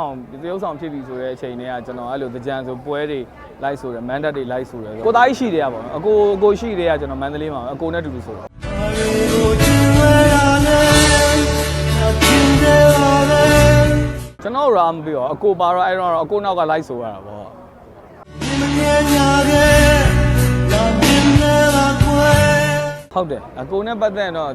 ဆောင်ဖြစ်ပြီဆိုတဲ့အချိန်တည်းကကျွန်တော်အဲ့လိုကြံဆိုပွဲတွေလိုက်ဆိုတယ်မန်ဒတ်တွေလိုက်ဆိုတယ်ကိုသားကြီးရှိတယ်ကပေါ့နော်အကိုအကိုရှိတယ်ကကျွန်တော်မန္တလေးမှာပဲအကိုနဲ့အတူတူဆိုတော့ကျွန်တော်ရာမပြီးတော့အကိုပါတော့အဲ့တော့အကိုနောက်ကလိုက်ဆိုရတာပေါ့ဟုတ်တယ်အကိုနဲ့ပတ်သက်ရင်တော့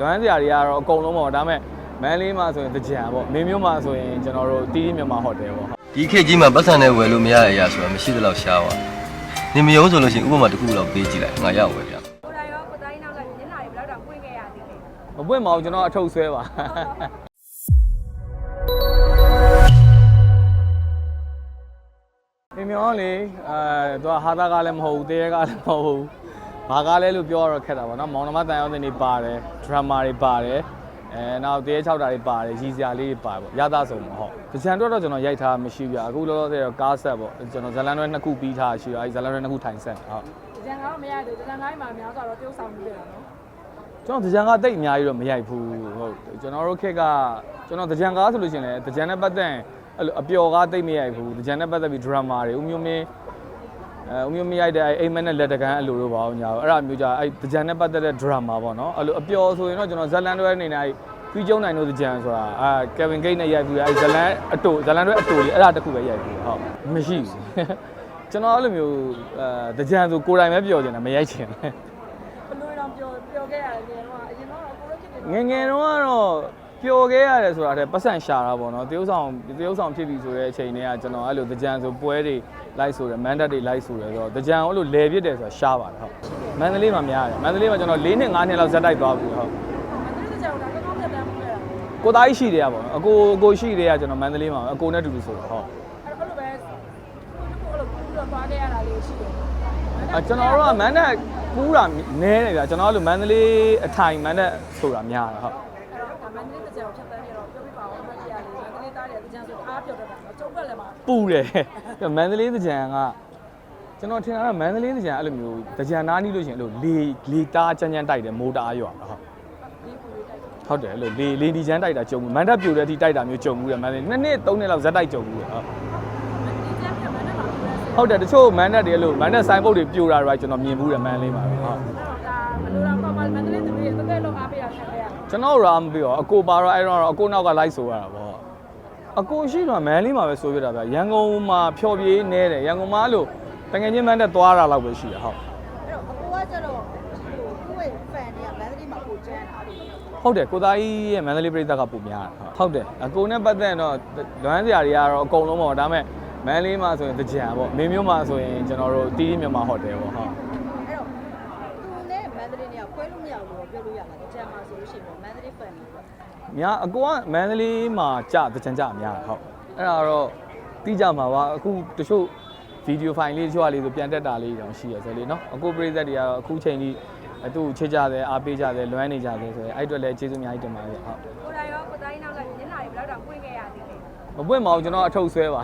လွမ်းစရာတွေကတော့အကုန်လုံးပေါ့ဒါပေမဲ့ မန်လေးမှာဆိုရင်ကြံပေါ့မင်းမျိုးမှာဆိုရင်ကျွန်တော်တို့တီးတီးမြန်မာဟိုတယ်ပေါ့ဒီခေတ်ကြီးမှာပတ်စံနဲ့ဝယ်လို့မရတဲ့အရာဆိုတာမရှိသလောက်ရှားပါနေမယုံဆိုလို့ရှိရင်ဥပမာတစ်ခုလောက်ပေးကြည့်လိုက်ငါရောက်ပဲဗျာကိုယ်တိုင်ရောကိုယ်တိုင်နောက်လိုက်မျက်နှာတွေဘယ်တော့တောင်ပွင့်ခဲ့ရသေးလဲမပွင့်ပါဘူးကျွန်တော်အထုပ်ဆွဲပါပြမြောင်းလေအဲသူကဟာတာကလည်းမဟုတ်ဘူးတဲကလည်းမဟုတ်ဘူးဘာကားလဲလို့ပြောရတော့ခက်တာပေါ့နော်မောင်နှမတန်ရောက်တဲ့နေပါတယ်ဒရမာတွေပါတယ် အဲနောက်တဲ6တာတွေပါတယ်ရည်စရာလေးတွေပါပေါ့ရတာဆုံးမဟုတ်ကြံတော့တော့ကျွန်တော်ရိုက်ထားမရှိဘူးပြအခုလောလောဆယ်တော့ကားဆက်ပေါ့ကျွန်တော်ဇလန်တွဲနှစ်ခုပြီးထားရှိတော့အဲဒီဇလန်တွဲနှစ်ခုထိုင်ဆက်ဟုတ်ဒီကြံကတော့မရသေးဘူးကြံတိုင်းမှာများဆိုတော့တိုးဆောင်ပြီးတယ်နော်ကျွန်တော်တကြံကားတိတ်အများကြီးတော့မရိုက်ဘူးဟုတ်ကျွန်တော်တို့ခက်ကကျွန်တော်တကြံကားဆိုလို့ရှိရင်လည်းတကြံနဲ့ပတ်သက်ရင်အဲ့လိုအပျော်ကားတိတ်မရိုက်ဘူးတကြံနဲ့ပတ်သက်ပြီးဒရမာတွေဥမျိုးမင်း အဲဥမျိုးမင်းရိုက်တဲ့အိမ်မက်နဲ့လက်တကန်းအဲ့လိုလိုပါအောင်ညာအဲ့ဒါမျိုးကြအဲ့တကြံနဲ့ပတ်သက်တဲ့ဒရမာပေါ့နော်အဲ့လိုအပျော်ဆိုရင်တော့ကျွန်တော်ဇလန်တွဲအနေနဲ့အဲ့ဖီကျုံနိုင်တို့တကြံဆိုတာအာကယ်ဗင်ဂိတ်နဲ့ရိုက်ပြီးအဲ့ဇလန်အတူဇလန်တွဲအတူလေးအဲ့ဒါတခုပဲရိုက်ပြီးဟုတ်မရှိဘူးကျွန်တော်အဲ့လိုမျိုးအဲတကြံဆိုကိုယ်တိုင်ပဲပျော်နေတာမရိုက်ချင်ဘူးဘလို့တော့ပျော်ပျော်ခဲ့ရတယ်ကတော့အရင်တော့ကိုလိုချစ်တယ်ငယ်ငယ်တော့ကတော့ ပျော်ခဲ့ရတယ်ဆိုတာတဲ့ပတ်စံရှာတာပေါ့နော်တရုပ်ဆောင်တရုပ်ဆောင်ဖြစ်ပြီဆိုတဲ့အချိန်တည်းကကျွန်တော်အဲ့လိုကြံဆိုပွဲတွေလိုက်ဆိုတယ်မန်ဒတ်တွေလိုက်ဆိုတယ်ဆိုတော့ကြံအဲ့လိုလဲပြစ်တယ်ဆိုတာရှားပါတယ်ဟုတ်မန္တလေးမှာများတယ်မန္တလေးမှာကျွန်တော်၄နှစ်၅နှစ်လောက်ဇက်တိုက်သွားပြီဟုတ်မင်းတို့ကြောင့်ဒါကောင်းကောင်းပြတ်တမ်းမှုခဲ့တာကိုသားကြီးရှိတယ်ကပေါ့နော်အကိုအကိုရှိတယ်ကကျွန်တော်မန္တလေးမှာပဲအကိုနဲ့အတူတူဆိုတော့ဟုတ်အဲ့လိုပဲကိုလိုကူတော့သွားခဲ့ရတာလေးရှိတယ်အကျွန်တော်တို့ကမန်ဒတ်ကူးတာနဲတယ်ဗျာကျွန်တော်တို့မန္တလေးအထိုင်မန်ဒတ်ဆိုတာများတယ်ဟုတ်အဲ့တော့ဒါမန္တလေးကြံဖြတ်တန်းနေတော့ပြောပြပါအောင်မကြီးရလေးမ န္တလေးသားတွေကြံဆိုအားပြောတတ်တာနော်ကျုပ်ကလည်းမှာပူတယ်မန္တလေးသကြံကကျွန်တော်ထင်တာကမန္တလေးသကြံအဲ့လိုမျိုးသကြံနားနီးလို့ရှရင်အဲ့လိုလေလေတားချမ်းချမ်းတိုက်တယ်မိုးတားရွာဟုတ်ဒီပူလေးတိုက်တယ်ဟုတ်တယ်အဲ့လိုလေလေဒီချမ်းတိုက်တာကြုံဘူးမန္တပြိုတဲ့အထိတိုက်တာမျိုးကြုံဘူးတယ်မန္တလေးနှစ်နှစ်သုံးနှစ်လောက်ဇက်တိုက်ကြုံဘူးတယ်ဟုတ်ဒီကြံဖြတ်မန္တလေးမှာပြောရဟုတ်တယ်တချို့မန္တတွေအဲ့လိုမန္တဆိုင်ဘုတ်တွေပြိုတာတွေကျွန်တော်မြင်ဘူးတယ်မန္တလေးမှာဟုတ်ဒါဘလို့တော့ကောမမန္တလေးသူတွေတက်တက်လောက်အားပေးရခံခဲ့ရကျွန်တော်ရာမပြီးတော့အကိုပါတော့အဲ့တော့အကိုနောက်ကလိုက်ဆိုရတာပေါ့ အကိုရှိတော့မန္တလေးမှာပဲဆိုပြတာဗျရန်ကုန်မှာဖျော်ပြေးနေတယ်ရန်ကုန်မှာအဲ့လိုတကယ်ချင်းမန္တသွားတာလောက်ပဲရှိတယ်ဟုတ်အဲ့တော့အကိုကကျတော့ဟိုကိုယ့်ရဲ့ fan တွေကမန္တလေးမှာကိုကျန်းတာအဲ့လိုဟုတ်တယ်ကိုသားကြီးရဲ့မန္တလေးပြည်သက်ကပုံများတာဟုတ်တယ်အကိုနဲ့ပတ်သက်ရင်တော့လွမ်းစရာတွေကတော့အကုန်လုံးပေါ့ဒါပေမဲ့မန္တလေးမှာဆိုရင်ကြံပေါ့မင်းမျိုးမှာဆိုရင်ကျွန်တော်တို့တီးတီးမြန်မာဟိုတယ်ပေါ့ဟုတ် အဲ့တော့သူနဲ့မန္တလေးနဲ့ ခွဲလို့မရဘူးလို့ပြောလို့ရမှာကျန်မှာဆိုလို့ရှိရင်ပေါ့မန္တလေး fan တွေပေါ့များအကိုကမန္တလေးမှာကြာကြံကြအများဟုတ်အဲ့ဒါတော့တီးကြမှာပါအခုတချို့ဗီဒီယိုဖိုင်လေးတချို့ကလေးဆိုပြန်တက်တာလေးတောင်ရှိရဆိုလေနော်အကိုပြည်သက်တွေကတော့အခုချိန်ကြီးအတူချစ်ကြတယ်အားပေးကြတယ်လွမ်းနေကြတယ်ဆိုရင်အဲ့အတွက်လည်းကျေးဇူးအများကြီးတင်ပါတယ်ဟုတ်ကိုယ်တိုင်ရောကိုယ်တိုင်နောက်လိုက်မျက်နှာတွေဘယ်တော့တောင်ပွင့်ခဲ့ရသေးလဲမပွင့်ပါဘူးကျွန်တော်အထုပ်ဆွဲပါ